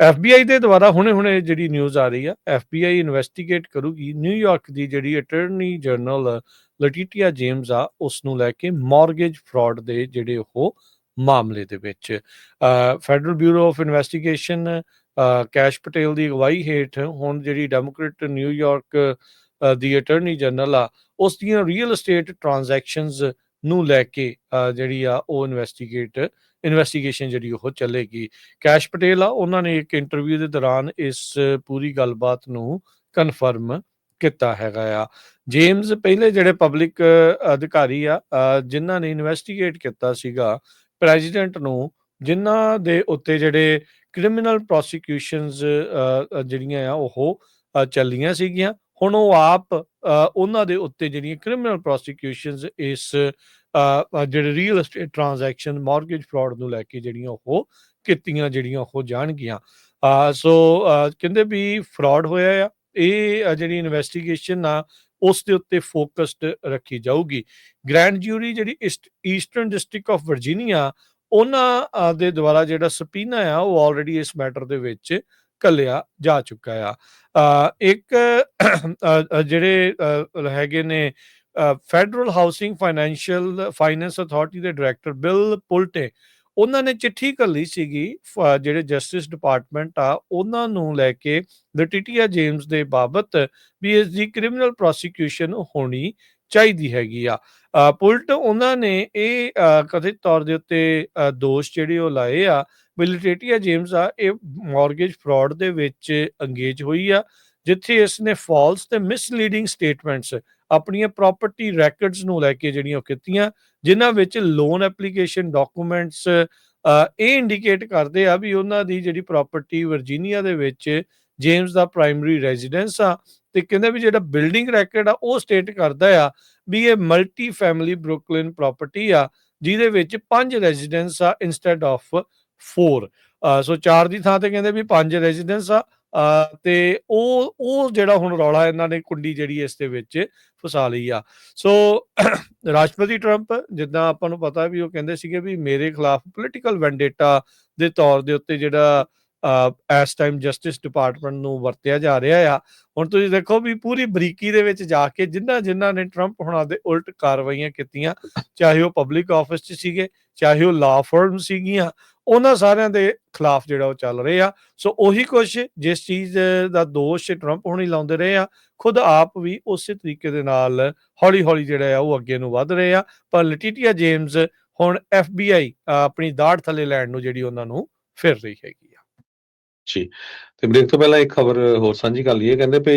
FBI ਦੇ ਦੁਆਰਾ ਹੁਣੇ-ਹੁਣੇ ਜਿਹੜੀ ਨਿਊਜ਼ ਆ ਰਹੀ ਆ ਐਫਬੀਆਈ ਇਨਵੈਸਟੀਗੇਟ ਕਰੂਗੀ। ਨਿਊਯਾਰਕ ਦੀ ਜਿਹੜੀ ਅਟਾਰਨੀ ਜਨਰਲ ਲਟੀਟੀਆ ਜੇਮਸ ਆ ਉਸ ਨੂੰ ਲੈ ਕੇ ਮਾਰਗੇਜ ਫਰਾਡ ਦੇ ਜਿਹੜੇ ਉਹ ਮਾਮਲੇ ਦੇ ਵਿੱਚ। Federal Bureau of Investigation Kash Patel ਦੀ ਅਗਵਾਈ ਹੇਠ ਹੁਣ ਜਿਹੜੀ ਡੈਮੋਕ੍ਰੇਟ ਨਿਊਯਾਰਕ ਦੀ ਅਟਾਰਨੀ ਜਨਰਲ ਆ, ਉਸ ਦੀਆਂ ਰੀਅਲ ਏਸਟੇਟ ਟ੍ਰਾਂਜੈਕਸ਼ਨਸ ਨੂੰ ਲੈ ਕੇ ਜਿਹੜੀ ਆ ਉਹ ਇਨਵੈਸਟੀਗੇਟ ਇਨਵੈਸਟੀਗੇਸ਼ਨ ਜਿਹੜੀ ਉਹ ਚੱਲੇਗੀ। ਕੈਸ਼ ਪਟੇਲ ਆ ਉਹਨਾਂ ਨੇ ਇੱਕ ਇੰਟਰਵਿਊ ਦੇ ਦੌਰਾਨ ਇਸ ਪੂਰੀ ਗੱਲਬਾਤ ਨੂੰ ਕਨਫਰਮ ਕੀਤਾ ਹੈਗਾ ਆ। ਜੇਮਸ ਪਹਿਲੇ ਜਿਹੜੇ ਪਬਲਿਕ ਅਧਿਕਾਰੀ ਆ ਅ, ਜਿਨ੍ਹਾਂ ਨੇ ਇਨਵੈਸਟੀਗੇਟ ਕੀਤਾ ਸੀਗਾ ਪ੍ਰੈਜ਼ੀਡੈਂਟ ਨੂੰ ਜਿਨ੍ਹਾਂ ਦੇ ਉੱਤੇ ਜਿਹੜੇ ਕ੍ਰਿਮੀਨਲ ਪ੍ਰੋਸੀਕਿਊਸ਼ਨਸ ਜਿਹੜੀਆਂ ਆ ਉਹ ਚੱਲੀਆਂ ਸੀਗੀਆਂ ਹੁਣ ਉਹ ਆਪ ਉਹਨਾਂ ਦੇ ਉੱਤੇ ਜਿਹੜੀਆਂ ਕ੍ਰਿਮੀਨਲ ਪ੍ਰੋਸੀਕਿਊਸ਼ਨਸ ਇਸ ਜਿਹੜੇ real estate transaction mortgage fraud ਨੂੰ ਲੈ ਕੇ ਜਿਹੜੀਆਂ ਉਹ ਕੀਤੀਆਂ, ਜਿਹੜੀਆਂ ਉਹ ਜਾਣਗੀਆਂ। ਸੋ ਕਹਿੰਦੇ ਵੀ ਫਰਾਡ ਹੋਇਆ ਆ। ਇਹ ਜਿਹੜੀ ਇਨਵੈਸਟੀਗੇਸ਼ਨ ਆ, ਉਸ ਦੇ ਉੱਤੇ ਫੋਕਸਡ ਰੱਖੀ ਜਾਊਗੀ। ਗ੍ਰੈਂਡ ਜੂਰੀ ਜਿਹੜੀ ਈਸਟਰਨ ਡਿਸਟ੍ਰਿਕਟ ਆਫ ਵਰਜੀਨੀਆ ਉਹਨਾਂ ਦੇ ਦੁਆਰਾ ਜਿਹੜਾ ਸਪੀਨਾ ਆ, ਉਹ ਆਲਰੇਡੀ ਇਸ ਮੈਟਰ ਦੇ ਵਿੱਚ ਕੱਲਿਆ ਜਾ ਚੁੱਕਾ ਆ। ਇੱਕ ਜਿਹੜੇ ਹੈਗੇ ਨੇ Federal Housing Financial Finance Authority ਦੇ ਡਾਇਰੈਕਟਰ ਬਿਲ ਪੁਲਟੇ ਉਹਨਾਂ ਨੇ ਚਿੱਠੀ ਕੱਲੀ ਸੀਗੀ ਜਿਹੜੇ ਜਸਟਿਸ ਡਿਪਾਰਟਮੈਂਟ ਆ ਉਹਨਾਂ ਨੂੰ ਲੈ ਕੇ ਲਟੀਟੀਆ ਜੇਮਸ ਦੇ ਬਾਬਤ ਵੀ ਇਸ ਦੀ ਕ੍ਰਿਮੀਨਲ ਪ੍ਰੋਸੀਕਿਊਸ਼ਨ ਹੋਣੀ ਚਾਹੀਦੀ ਹੈਗੀ ਆ। ਪੁਲਟ ਉਹਨਾਂ ਨੇ ਇਹ ਕਥਿਤ ਤੌਰ ਦੇ ਉੱਤੇ ਅ, ਦੋਸ਼ ਜਿਹੜੇ ਉਹ ਲਾਏ ਆ ਵੀ ਜੇਮਸ ਆ, ਇਹ ਮਾਰਗੇਜ ਫਰਾਡ ਦੇ ਵਿੱਚ ਅੰਗੇਜ ਹੋਈ ਆ, ਜਿੱਥੇ ਇਸ ਨੇ ਫਾਲਸ ਤੇ ਮਿਸਲੀਡਿੰਗ ਸਟੇਟਮੈਂਟਸ ਆਪਣੀਆਂ ਪ੍ਰਾਪਰਟੀ ਰੈਕੋਰਡਸ ਨੂੰ ਲੈ ਕੇ ਜਿਹੜੀਆਂ ਉਹ ਕੀਤੀਆਂ, ਜਿਨ੍ਹਾਂ ਵਿੱਚ ਲੋਨ ਐਪਲੀਕੇਸ਼ਨ ਡਾਕੂਮੈਂਟਸ ਇਹ ਇੰਡੀਕੇਟ ਕਰਦੇ ਆ ਵੀ ਉਹਨਾਂ ਦੀ ਜਿਹੜੀ ਪ੍ਰਾਪਰਟੀ ਵਰਜੀਨੀਆ ਦੇ ਵਿੱਚ ਜੇਮਸ ਦਾ ਪ੍ਰਾਇਮਰੀ ਰੈਜ਼ੀਡੈਂਸ ਆ, ਤੇ ਕਹਿੰਦੇ ਵੀ ਜਿਹੜਾ ਬਿਲਡਿੰਗ ਰੈਕੋਰਡ ਆ, ਉਹ ਸਟੇਟ ਕਰਦਾ ਆ ਵੀ ਇਹ ਮਲਟੀ ਫੈਮਿਲੀ ਬਰੁਕਲਿਨ ਪ੍ਰਾਪਰਟੀ ਆ, ਜਿਹਦੇ ਵਿੱਚ ਪੰਜ ਰੈਜ਼ੀਡੈਂਸ ਆ ਇਨਸਟੈਡ ਆਫ 4 ਸੋ ਚਾਰ ਦੀ ਥਾਂ ਤੇ ਕਹਿੰਦੇ ਵੀ ਪੰਜ ਰੈਜ਼ੀਡੈਂਸ ਆ ਤੇ ਉਹ ਉਹ ਜਿਹੜਾ ਹੁਣ ਰੌਲਾ ਇਹਨਾਂ ਨੇ ਕੁੰਡੀ ਜਿਹੜੀ ਇਸ ਦੇ ਵਿੱਚ ਫਸਾ ਲਈ ਆ। ਸੋ ਰਾਸ਼ਟਰਪਤੀ ਟਰੰਪ ਜਿੱਦਾਂ ਆਪਾਂ ਨੂੰ ਪਤਾ ਵੀ ਉਹ ਕਹਿੰਦੇ ਸੀਗੇ ਵੀ ਮੇਰੇ ਖਿਲਾਫ ਪੋਲੀਟੀਕਲ ਵੈਂਡੇਟਾ ਦੇ ਤੌਰ ਦੇ ਉੱਤੇ ਜਿਹੜਾ ਇਸ ਟਾਈਮ ਜਸਟਿਸ ਡਿਪਾਰਟਮੈਂਟ ਨੂੰ ਵਰਤਿਆ ਜਾ ਰਿਹਾ ਆ। ਹੁਣ ਤੁਸੀਂ ਦੇਖੋ ਵੀ ਪੂਰੀ ਬਰੀਕੀ ਦੇ ਵਿੱਚ ਜਾ ਕੇ ਜਿਨ੍ਹਾਂ ਜਿਨ੍ਹਾਂ ਨੇ ਟਰੰਪ ਹੁਣਾਂ ਦੇ ਉਲਟ ਕਾਰਵਾਈਆਂ ਕੀਤੀਆਂ, ਚਾਹੇ ਉਹ ਪਬਲਿਕ ਆਫਿਸ 'ਚ ਸੀਗੇ, ਚਾਹੇ ਉਹ ਲਾ ਫਰਮ ਸੀਗੀਆਂ, ਉਹਨਾਂ ਸਾਰਿਆਂ ਦੇ ਖਿਲਾਫ ਜਿਹੜਾ ਉਹ ਚੱਲ ਰਿਹਾ ਆ। ਸੋ ਉਹੀ ਕੁਛ ਜਿਸ ਚੀਜ਼ ਦਾ ਦੋਸ਼ ਟਰੰਪ ਹੁਣੀ ਲਾਉਂਦੇ ਰਹੇ ਆ, ਖੁਦ ਆਪ ਵੀ ਉਸੇ ਤਰੀਕੇ ਦੇ ਨਾਲ ਹੌਲੀ ਹੌਲੀ ਜਿਹੜਾ ਆ ਉਹ ਅੱਗੇ ਨੂੰ ਵੱਧ ਰਹੇ ਆ। ਪਰ ਲਟੀਟੀਆ ਜੇਮਸ ਹੁਣ FBI ਆਪਣੀ ਦਾੜ ਥੱਲੇ ਲੈਣ ਨੂੰ ਜਿਹੜੀ ਉਹਨਾਂ ਨੂੰ ਫਿਰ ਰਹੀ ਹੈਗੀ। ਜੀ ਤੇ ਬ੍ਰੇਕ ਤੋਂ ਪਹਿਲਾਂ ਇੱਕ ਖਬਰ ਹੋਰ ਸਾਂਝੀ ਕਰ ਲਈਏ। ਕਹਿੰਦੇ ਪਈ